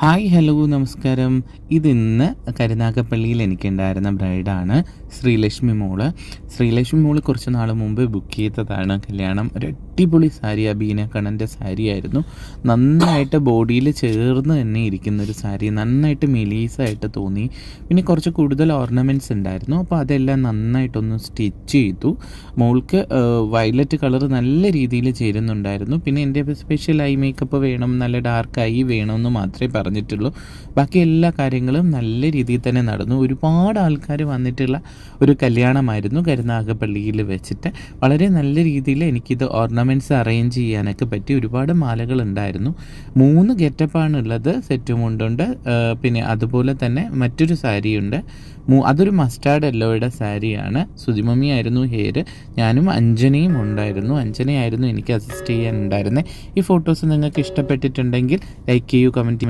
Hi hello നമസ്കാരം. ഇതിന്ന് കരുനാഗപ്പള്ളിയിൽ എനിക്കുണ്ടായിരുന്ന ബ്രൈഡാണ് ശ്രീലക്ഷ്മി മോൾ. ശ്രീലക്ഷ്മി മോൾ കുറച്ച് നാൾ മുമ്പ് ബുക്ക് ചെയ്തതാണ് കല്യാണം. ഒരു അടിപൊളി സാരി അബീന. കണ്ണന്റെ സാരിയായിരുന്നു. നന്നായിട്ട് ബോഡിയിൽ ചേർന്ന് തന്നെ ഇരിക്കുന്ന ഒരു സാരി. നന്നായിട്ട് മെലീസായിട്ട് തോന്നി. പിന്നെ കുറച്ച് കൂടുതൽ ഓർണമെന്റ്സ് ഉണ്ടായിരുന്നു. അപ്പോൾ അതെല്ലാം നന്നായിട്ടൊന്ന് സ്റ്റിച്ച് ചെയ്തു. മോൾക്ക് വയലറ്റ് കളർ നല്ല രീതിയിൽ ചേരുന്നുണ്ടായിരുന്നു. പിന്നെ എന്റെ സ്പെഷ്യൽ ഐ മേക്കപ്പ് വേണം നല്ല ഡാർക്ക് ഐ വേണമെന്ന് മാത്രമേ പറഞ്ഞിട്ടുള്ളൂ. ബാക്കി എല്ലാ കാര്യങ്ങളും നല്ല രീതിയിൽ തന്നെ നടന്നു. ഒരുപാട് ആൾക്കാർ വന്നിട്ടുള്ള ഒരു കല്യാണമായിരുന്നു കരുനാഗപ്പള്ളിയിൽ വെച്ചിട്ട്. വളരെ നല്ല രീതിയിൽ എനിക്കിത് ഓർണമെന്റ്സ് അറേഞ്ച് ചെയ്യാനൊക്കെ പറ്റി ഒരുപാട് മാലകൾ ഉണ്ടായിരുന്നു. മൂന്ന് ഗെറ്റപ്പാണ് ഉള്ളത് സെറ്റ് പിന്നെ അതുപോലെ തന്നെ മറ്റൊരു സാരിയുണ്ട് അതൊരു മസ്റ്റാർഡ് എല്ലോയുടെ സാരിയാണ് സുതിമമ്മി ആയിരുന്നു ഹെയർ ഞാനും അഞ്ജനയും ഉണ്ടായിരുന്നു. അഞ്ജനയായിരുന്നു എനിക്ക് അസിസ്റ്റ് ചെയ്യാനുണ്ടായിരുന്നത് ഈ ഫോട്ടോസ് നിങ്ങൾക്ക് ഇഷ്ടപ്പെട്ടിട്ടുണ്ടെങ്കിൽ ലൈക്ക് ചെയ്യൂ കമന്റ്